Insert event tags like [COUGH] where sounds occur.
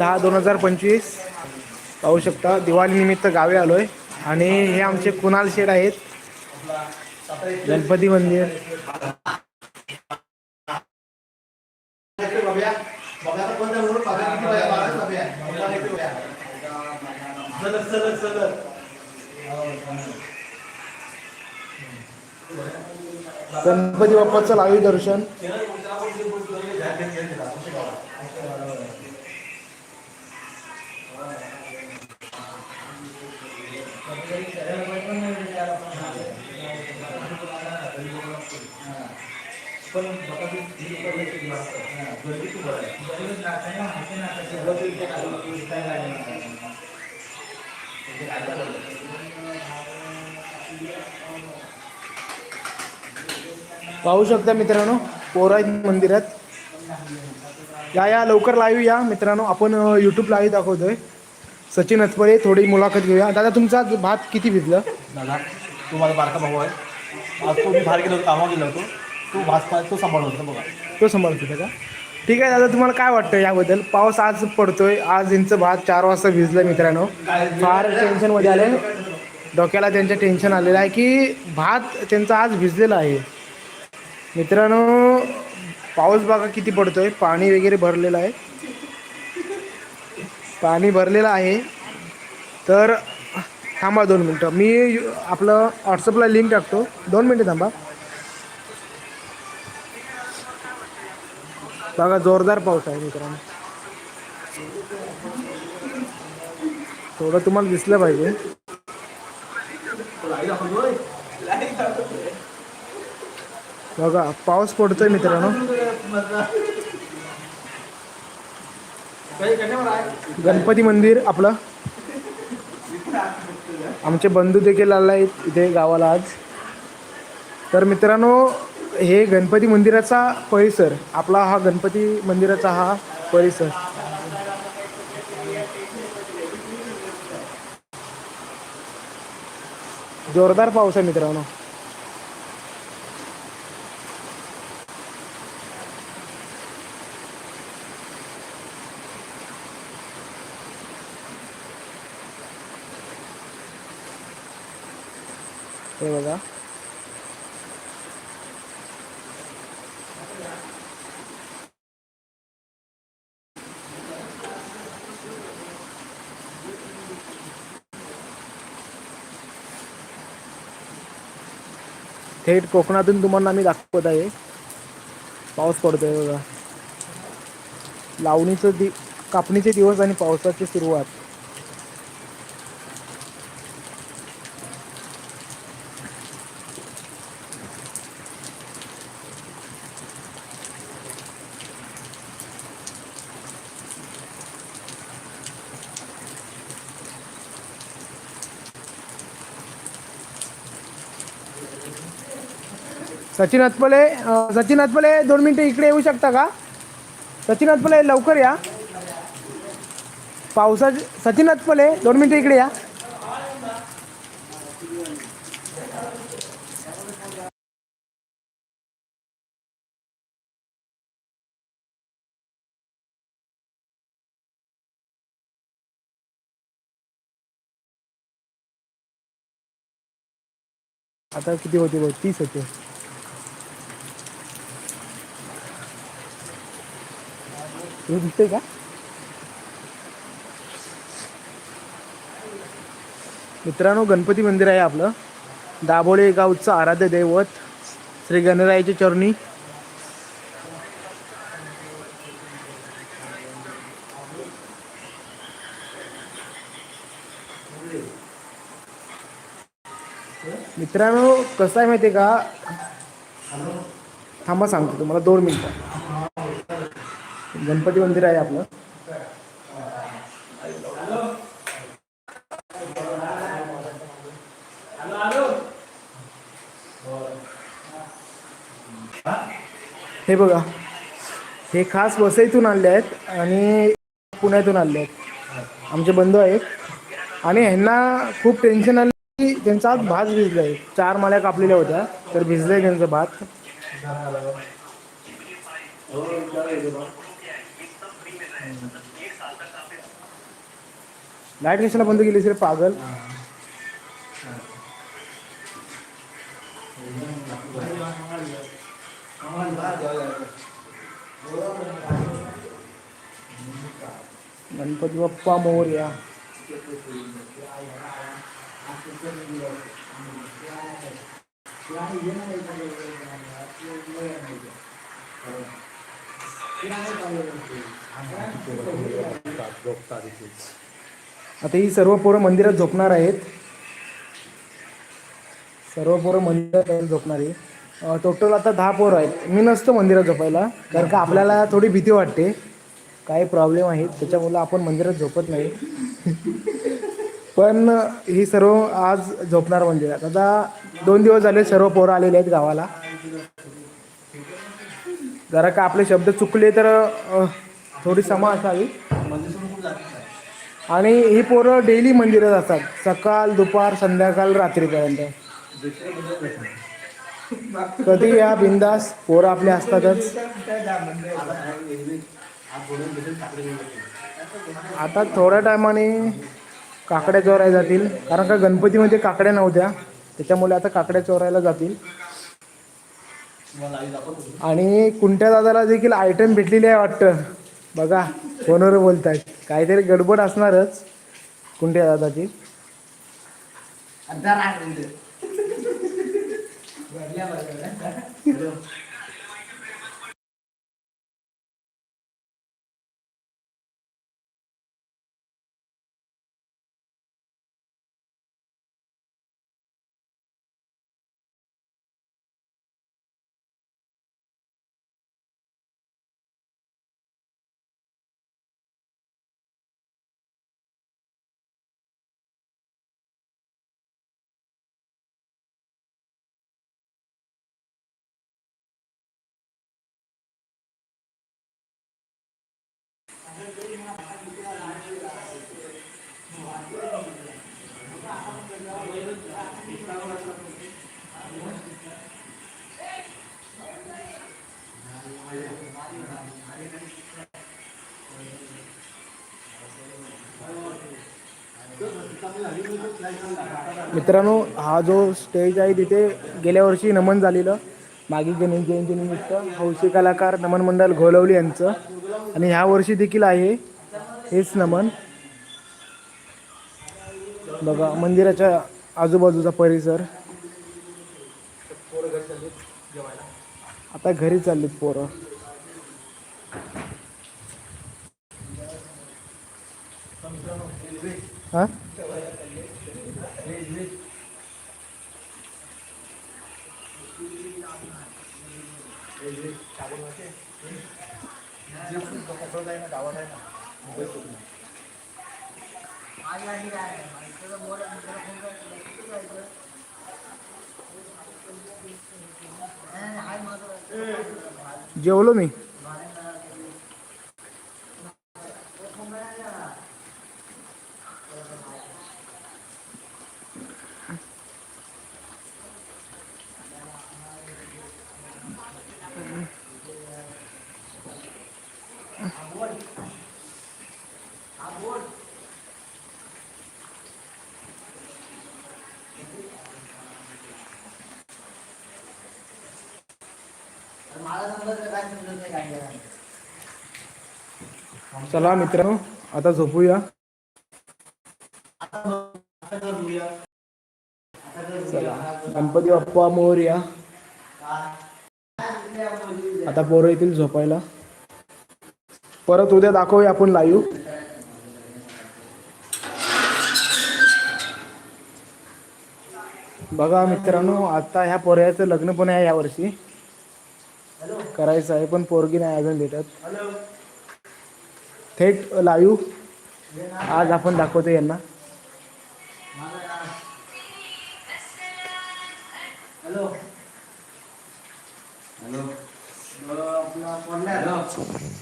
दहा दोन हजार पंचवीस. पाहू शकता दिवाळीनिमित्त गावे आलोय. आणि हे आमचे कुणाल शेड आहेत. गणपती मंदिर. गणपती बाप्पाचं लावी दर्शन. पाहू शकता मित्रांनो पोरा मंदिरात. या या लवकर लाईव्ह या. मित्रांनो आपण यूट्यूब लाईव्ह दाखवतोय. सचिन अचपळे थोडी मुलाखत घेऊया. दादा तुमचा भात किती भिजलं? दादा तू माझा बारका भाऊ आहे. आज तो मी बाहेर गेलो होतो कामावर गेलो होतो. भाजपा तो सांभाळत होता बघा. तो होता का? ठीक आहे दादा तुम्हाला काय वाटतं याबद्दल? पाऊस आज पडतोय आज यांचं भात चार वाजता भिजलं मित्रांनो. फार टेन्शनमध्ये आले. डोक्याला त्यांच्या टेन्शन आलेलं आहे की भात त्यांचा आज भिजलेला आहे. मित्रांनो पाऊस बघा किती पडतोय. पाणी वगैरे भरलेलं आहे. पाणी भरलेलं आहे. तर थांबा दोन मिनटं. मी आपलं व्हॉट्सअपला लिंक टाकतो. दोन मिनटं थांबा. बघा जोरदार पाऊस आहे मित्रांनो. थोडं तुम्हाला दिसलं पाहिजे. बघा पाऊस पडतोय मित्रांनो. गणपती मंदिर आपलं. आमचे बंधू देखील आला आहेत इथे गावाला आज. तर मित्रांनो हे गणपती मंदिराचा परिसर आपला हा गणपती मंदिराचा हा परिसर. जोरदार पाऊस आहे मित्रांनो. हे बघा. थेट कोकणातून तुम्हाला आम्ही दाखवत आहे. पाऊस पडतोय बघा. लावणीचं दि कापणीचे दिवस आणि पावसाची सुरुवात. सचिन अतपले सचिन अतपले दोन मिनटं इकडे येऊ शकता का? सचिन अतपले लवकर या. पावसा सचिन अतपले दोन मिनटं इकडे या. आता किती होते बघ? तीस होते. हे दिसतंय का मित्रांनो गणपती मंदिर आहे आपलं. दाभोळे गावचं आराध्य दैवत श्री गणरायाची चरणी. मित्रांनो कसं आहे माहिती आहे का? थांबा सांगतो तुम्हाला दोन मिनिटं. गणपती मंदिर आहे आपलं. हे बघा हे खास वसईतून आणले आहेत आणि पुण्यातून आणले आहेत. आमचे बंधू आहेत. आणि ह्यांना खूप टेन्शन आलं की त्यांचा आज भात भिजला आहे चार माळ्या कापलेल्या होत्या तर भिजलंय त्यांचं भात. लाईट कशाला बंद केलीस रे पागल। गणपती बाप्पा मोरया। आता ही सर्व पोरं मंदिरात झोपणार आहेत. सर्व पोरं मंदिरात आहेत झोपणारी टोटल आता दहा पोरं आहेत. मी नसतो मंदिरात झोपायला कारण का आपल्याला थोडी भीती वाटते. काही प्रॉब्लेम आहेत त्याच्यामुळं आपण मंदिरात झोपत नाही. पण ही सर्व आज झोपणार मंदिरात. आता दोन दिवस झाले सर्व पोरं आलेले आहेत गावाला. जरा का आपले शब्द चुकले तर अ, थोडी क्षमा असावी. आणि ही पोरं डेली मंदिरात असतात. सकाळ दुपार संध्याकाळ रात्रीपर्यंत. कधी या बिंदास पोरं आपले असतातच. आता थोड्या टायमाने काकड्या चोरायला जातील. कारण का गणपतीमध्ये काकड्या नव्हत्या. त्याच्यामुळे आता काकड्या चोरायला जातील. आणि कुंट्या दादाला देखील आयटम भेटलेली आहे वाटतं. बघा फोनवर बोलतायत. काहीतरी गडबड असणारच कुंट्या दादाची. [LAUGHS] [LAUGHS] मित्रांनो हा जो स्टेज आहे तिथे गेल्या वर्षी नमन झालेलं. मागे गणेश जयंतीनिमित्त हौशी कलाकार नमन मंडळ घोलवली यांचं. आणि ह्या वर्षी देखील आहे हेच नमन. बघा मंदिराच्या आजूबाजूचा परिसर. आता घरी चाललीत पोरं. हां? जेवलो मी. चला मित्रांनो आता झोपूया. चला गणपती बाप्पा मोरया. आता पोरं येतील झोपायला. परत उद्या दाखवूया आपण लाईव्ह बघा मित्रांनो आता ह्या पोऱ्याचं लग्न पण आहे यावर्षी. करायचं आहे पण पोरगी नाही अजून भेटत. थेट लाईव्ह आज आपण दाखवतो यांना. हॅलो. हॅलो. Hello hello.